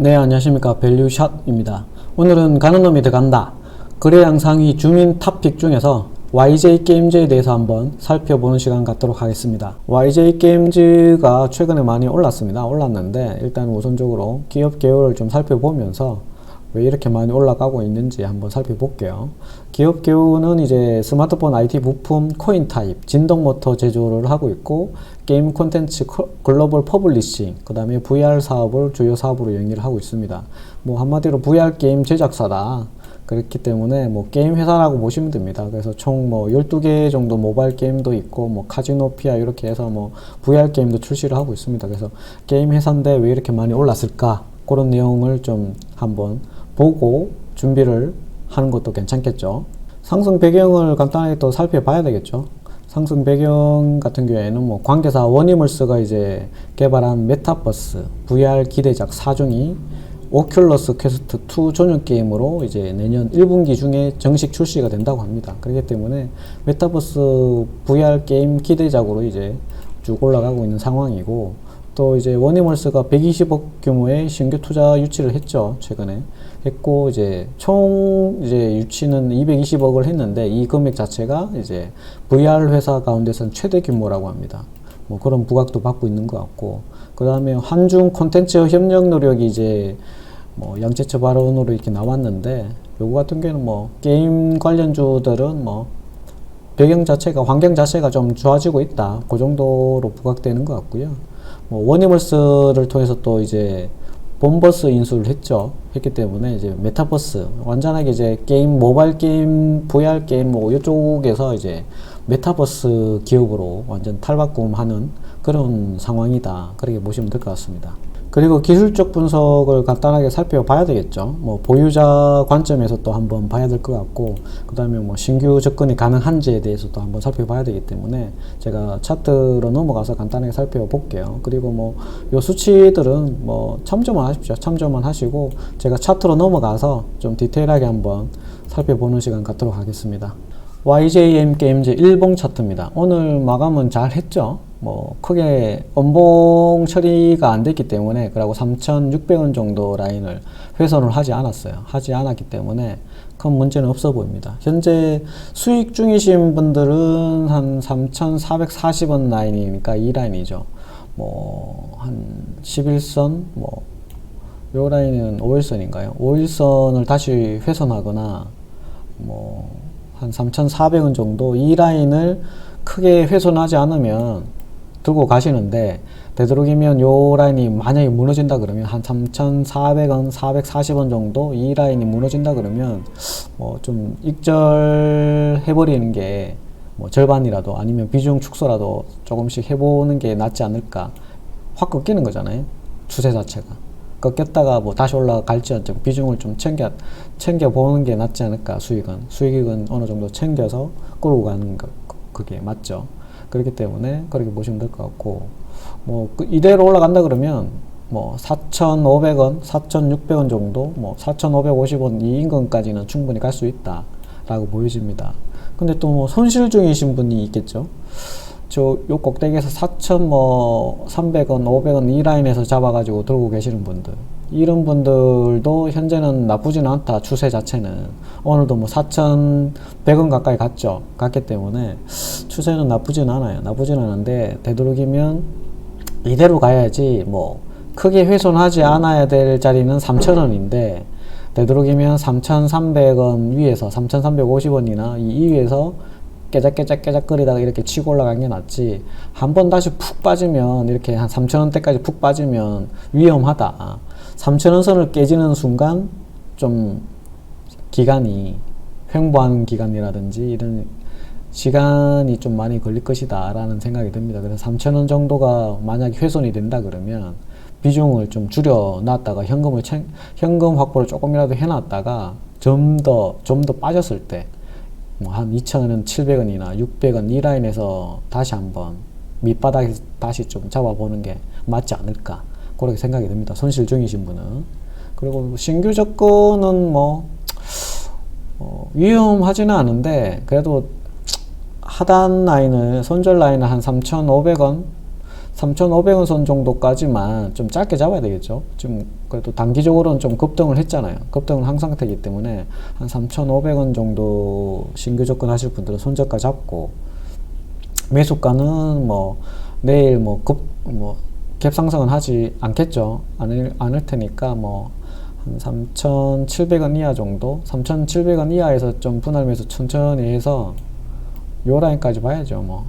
네, 안녕하십니까. 밸류샷입니다. 오늘은 가는 놈이 들어간다. 거래 양상위 주민 탑픽 중에서 YJ 게임즈에 대해서 한번 살펴보는 시간 갖도록 하겠습니다. YJ 게임즈가 최근에 많이 올랐습니다. 올랐는데 일단 우선적으로 기업 개요를 좀 살펴보면서 왜 이렇게 많이 올라가고 있는지 한번 살펴볼게요. 기업 개요는 이제 스마트폰 IT 부품 코인 타입, 진동 모터 제조를 하고 있고 게임 콘텐츠 코- 글로벌 퍼블리싱, 그 다음에 VR 사업을 주요 사업으로 영위를 하고 있습니다. 뭐 한마디로 VR 게임 제작사다. 그렇기 때문에 뭐 게임 회사라고 보시면 됩니다. 그래서 총 뭐 12개 정도 모바일 게임도 있고 뭐 카지노피아 이렇게 해서 뭐 VR 게임도 출시를 하고 있습니다. 그래서 게임 회사인데 왜 이렇게 많이 올랐을까? 그런 내용을 좀 한번 보고 준비를 하는 것도 괜찮겠죠. 상승 배경을 간단하게 또 살펴봐야 되겠죠. 상승 배경 같은 경우에는 뭐 관계사 원이물스가 이제 개발한 메타버스 VR 기대작 4종이 오큘러스 퀘스트 2 전용 게임으로 이제 내년 1분기 중에 정식 출시가 된다고 합니다. 그렇기 때문에 메타버스 VR 게임 기대작으로 이제 쭉 올라가고 있는 상황이고 또 이제 원이멀스가 120억 규모의 신규 투자 유치를 했죠 최근에 했고 이제 총 이제 유치는 220억을 했는데 이 금액 자체가 이제 VR 회사 가운데서는 최대 규모라고 합니다. 뭐 그런 부각도 받고 있는 것 같고 그 다음에 한중 콘텐츠 협력 노력이 이제 뭐 양재처 발언으로 이렇게 나왔는데 요거 같은 경우는 뭐 게임 관련주들은 뭐 배경 자체가 환경 자체가 좀 좋아지고 있다. 그 정도로 부각되는 것 같고요. 뭐 원이멀스를 통해서 또 이제 본버스 인수를 했죠. 했기 때문에 이제 메타버스 완전하게 이제 게임 모바일 게임, VR 게임 뭐 이쪽에서 이제 메타버스 기업으로 완전 탈바꿈하는 그런 상황이다. 그렇게 보시면 될 것 같습니다. 그리고 기술적 분석을 간단하게 살펴봐야 되겠죠. 뭐 보유자 관점에서 또 한번 봐야 될 것 같고, 그 다음에 뭐 신규 접근이 가능한지에 대해서도 한번 살펴봐야 되기 때문에 제가 차트로 넘어가서 간단하게 살펴볼게요. 그리고 뭐 요 수치들은 뭐 참조만 하십시오. 참조만 하시고 제가 차트로 넘어가서 좀 디테일하게 한번 살펴보는 시간 갖도록 하겠습니다. YJM 게임즈 일봉 차트입니다. 오늘 마감은 잘 했죠. 뭐 크게 원봉 처리가 안 됐기 때문에 그리고 3,600원 정도 라인을 훼손을 하지 않았어요. 하지 않았기 때문에 큰 문제는 없어 보입니다. 현재 수익 중이신 분들은 한 3,440원 라인이니까 이 라인이죠. 뭐 한 11선 뭐 요 라인은 5일선인가요? 5일선을 다시 훼손하거나 뭐 한 3,400원 정도 이 라인을 크게 훼손하지 않으면 들고 가시는데 되도록이면 요 라인이 만약에 무너진다 그러면 한 3,400원, 440원 정도 이 라인이 무너진다 그러면 뭐 좀 익절 해버리는 게 뭐 절반이라도 아니면 비중 축소라도 조금씩 해보는 게 낫지 않을까. 확 꺾이는 거잖아요. 추세 자체가. 꺾였다가 뭐 다시 올라갈지언정 비중을 좀 챙겨 챙겨 보는 게 낫지 않을까 수익은. 수익은 어느 정도 챙겨서 끌고 가는 거 그게 맞죠 그렇기 때문에 그렇게 보시면 될 것 같고 뭐 그 이대로 올라간다 그러면 뭐 4,500원, 4,600원 정도, 뭐 4,550원 이 인근까지는 충분히 갈 수 있다라고 보여집니다. 근데 또 뭐 손실 중이신 분이 있겠죠. 저 요 꼭대기에서 4,000뭐 300원, 500원 이 라인에서 잡아가지고 들고 계시는 분들 이런 분들도 현재는 나쁘진 않다 추세 자체는. 오늘도 뭐 4,100원 가까이 갔죠 갔기 때문에 추세는 나쁘진 않아요. 나쁘진 않은데 되도록이면 이대로 가야지 뭐 크게 훼손하지 않아야 될 자리는 3,000원인데 되도록이면 3,300원 위에서 3,350원이나 이 위에서 깨작깨작깨작거리다가 이렇게 치고 올라간 게 낫지. 한 번 다시 푹 빠지면 이렇게 한 3,000원대까지 푹 빠지면 위험하다 3,000원 선을 깨지는 순간 좀 기간이 횡보하는 기간이라든지 이런 시간이 좀 많이 걸릴 것이다 라는 생각이 듭니다. 그래서 3,000원 정도가 만약에 훼손이 된다 그러면 비중을 좀 줄여 놨다가 현금을 챙, 현금 확보를 조금이라도 해놨다가 좀 더 좀 더 빠졌을 때 뭐 한 2,000원, 700원이나 600원 이 라인에서 다시 한번 밑바닥에서 다시 좀 잡아보는 게 맞지 않을까 그렇게 생각이 듭니다. 손실 중이신 분은 그리고 신규 접근은 뭐 어, 위험하지는 않은데 그래도 하단 라인을 손절 라인을 한 3,500원 3,500원 선 정도까지만 좀 짧게 잡아야 되겠죠. 지금 그래도 단기적으로는 좀 급등을 했잖아요. 급등은 한 상태이기 때문에 한 3,500원 정도 신규 접근하실 분들은 손절가 잡고 매수가는 뭐 내일 뭐 급뭐 갭 상승은 하지 않겠죠. 않을 않을 테니까 뭐 한 3,700원 이하 정도, 3,700원 이하에서 좀 분할 매수 천천히 해서 요 라인까지 봐야죠. 뭐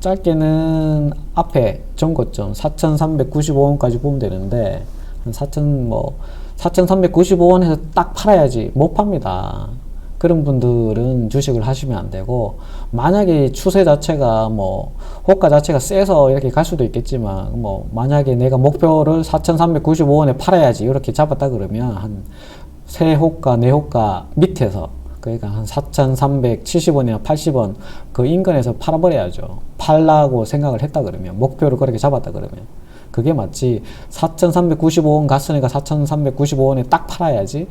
짧게는 앞에 전고점 4,395원까지 보면 되는데 한 4,000 뭐 4,395원에서 딱 팔아야지 못 팝니다. 그런 분들은 주식을 하시면 안 되고 만약에 추세 자체가 뭐 호가 자체가 세서 이렇게 갈 수도 있겠지만 뭐 만약에 내가 목표를 4,395원에 팔아야지 이렇게 잡았다 그러면 한 세 호가 네 호가 밑에서 그러니까 한 4,370원이나 80원 그 인근에서 팔아버려야죠. 팔라고 생각을 했다 그러면 목표를 그렇게 잡았다 그러면 그게 맞지. 4,395원 갔으니까 4,395원에 딱 팔아야지.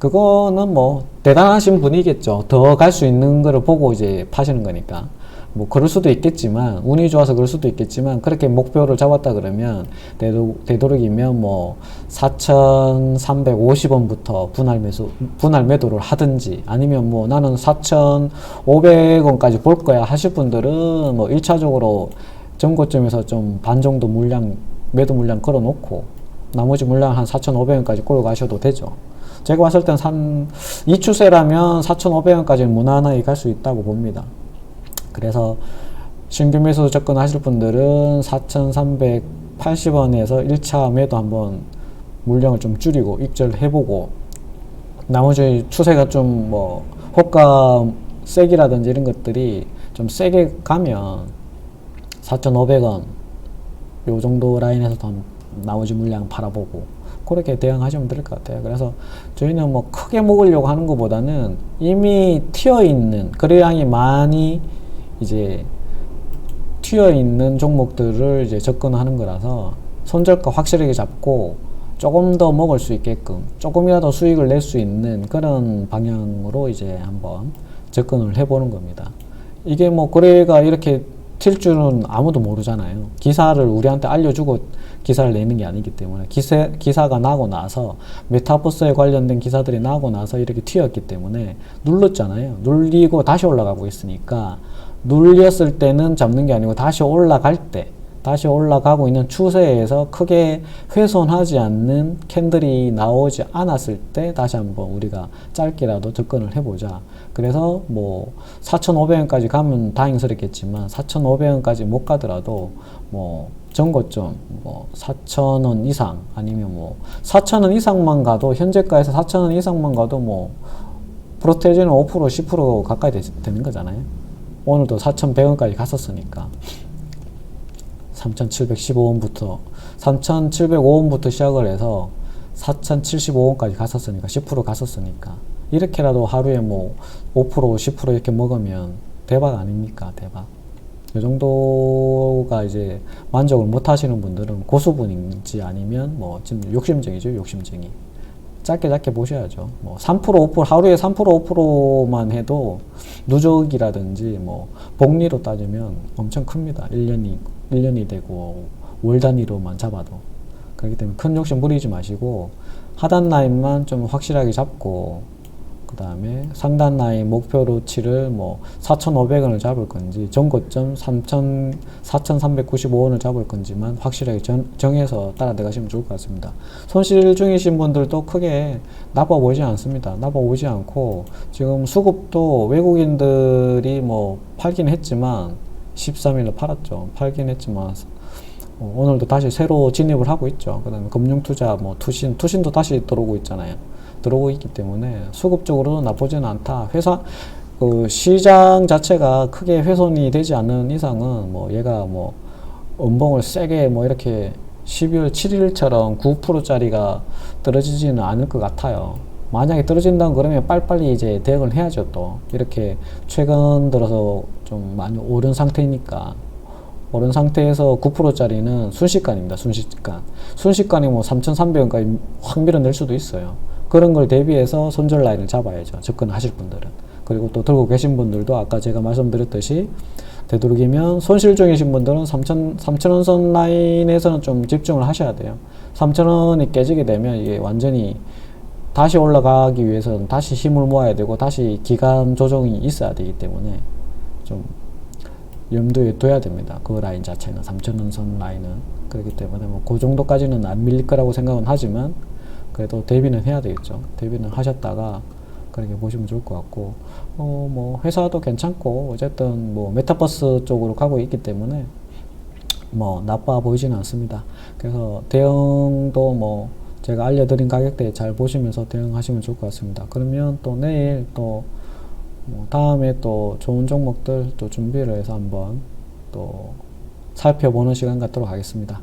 그거는 뭐 대단하신 분이겠죠. 더 갈 수 있는 거를 보고 이제 파시는 거니까. 뭐 그럴 수도 있겠지만 운이 좋아서 그럴 수도 있겠지만 그렇게 목표를 잡았다 그러면 되도, 되도록이면 뭐 4,350원부터 분할 매수 분할 매도를 하든지 아니면 뭐 나는 4,500원까지 볼 거야 하실 분들은 뭐 1차적으로 전고점에서 좀 반 정도 물량 매도 물량 걸어 놓고 나머지 물량 한 4,500원까지 끌고 가셔도 되죠. 제가 봤을 땐 산, 이 추세라면 4,500원까지는 무난하게 갈 수 있다고 봅니다. 그래서 신규 매수 접근하실 분들은 4,380원에서 1차 매도 한번 물량을 좀 줄이고 입절해보고 나머지 추세가 좀 뭐 호가 세기라든지 이런 것들이 좀 세게 가면 4,500원 요 정도 라인에서 더 나머지 물량 팔아보고 그렇게 대응하시면 될 것 같아요. 그래서 저희는 뭐 크게 먹으려고 하는 것보다는 이미 튀어 있는 거래량이 많이 이제 튀어 있는 종목들을 이제 접근하는 거라서 손절가 확실하게 잡고 조금 더 먹을 수 있게끔 조금이라도 수익을 낼 수 있는 그런 방향으로 이제 한번 접근을 해보는 겁니다. 이게 뭐 거래가 이렇게 튈 줄은 아무도 모르잖아요. 기사를 우리한테 알려주고 기사를 내는 게 아니기 때문에 기세, 기사가 나고 나서 메타버스에 관련된 기사들이 나고 나서 이렇게 튀었기 때문에 눌렀잖아요. 눌리고 다시 올라가고 있으니까 눌렸을 때는 잡는 게 아니고 다시 올라갈 때 다시 올라가고 있는 추세에서 크게 훼손하지 않는 캔들이 나오지 않았을 때 다시 한번 우리가 짧게라도 접근을 해보자. 그래서 뭐 4,500원까지 가면 다행스럽겠지만 4,500원까지 못 가더라도 뭐 전고점 뭐 4,000원 이상 아니면 뭐 4,000원 이상만 가도 현재가에서 4,000원 이상만 가도 뭐 프로테이지는 5% 10% 가까이 되, 되는 거잖아요. 오늘도 4,100원까지 갔었으니까 3,715원부터 3,705원부터 시작을 해서 4,075원까지 갔었으니까 10% 갔었으니까. 이렇게라도 하루에 뭐 5% 10% 이렇게 먹으면 대박 아닙니까 대박? 이 정도가 이제 만족을 못 하시는 분들은 고수분인지 아니면 뭐 지금 욕심쟁이죠 욕심쟁이. 짧게 짧게 보셔야죠. 뭐 3% 5% 하루에 3% 5%만 해도 누적이라든지 뭐 복리로 따지면 엄청 큽니다. 1년이 1년이 되고 월 단위로만 잡아도 그렇기 때문에 큰 욕심 부리지 마시고 하단 라인만 좀 확실하게 잡고 그 다음에 상단 라인 목표로치를 뭐 4,500원을 잡을 건지 전고점 3,000, 4,395원을 잡을 건지만 확실하게 정, 정해서 따라 들어가시면 좋을 것 같습니다. 손실 중이신 분들도 크게 나빠 보이지 않습니다. 나빠 보이지 않고 지금 수급도 외국인들이 뭐 팔긴 했지만 13일로 팔았죠. 팔긴 했지만 어, 오늘도 다시 새로 진입을 하고 있죠. 그 다음에 금융투자, 뭐 투신, 투신도 다시 들어오고 있잖아요. 들어오고 있기 때문에 수급적으로 나쁘지는 않다. 회사, 그 시장 자체가 크게 훼손이 되지 않는 이상은 뭐 얘가 뭐 음봉을 세게 뭐 이렇게 12월 7일처럼 9%짜리가 떨어지지는 않을 것 같아요. 만약에 떨어진다면 그러면 빨리빨리 이제 대응을 해야죠 또. 이렇게 최근 들어서 좀 많이 오른 상태니까. 오른 상태에서 9%짜리는 순식간입니다. 순식간. 순식간에 뭐 3,300원까지 확 밀어낼 수도 있어요. 그런 걸 대비해서 손절 라인을 잡아야죠. 접근하실 분들은. 그리고 또 들고 계신 분들도 아까 제가 말씀드렸듯이 되도록이면 손실 중이신 분들은 3천 3천원 선 라인에서는 좀 집중을 하셔야 돼요. 3천원이 깨지게 되면 이게 완전히 다시 올라가기 위해서는 다시 힘을 모아야 되고 다시 기간 조정이 있어야 되기 때문에 좀 염두에 둬야 됩니다. 그 라인 자체는 3천원 선 라인은 그렇기 때문에 뭐 그 정도까지는 안 밀릴 거라고 생각은 하지만 그래도 대비는 해야 되겠죠. 대비는 하셨다가 그렇게 보시면 좋을 것 같고 어 뭐 회사도 괜찮고 어쨌든 뭐 메타버스 쪽으로 가고 있기 때문에 뭐 나빠 보이지는 않습니다. 그래서 대응도 뭐 제가 알려드린 가격대에 잘 보시면서 대응하시면 좋을 것 같습니다. 그러면 또 내일 또 뭐 다음에 또 좋은 종목들 또 준비를 해서 한번 또 살펴보는 시간 갖도록 하겠습니다.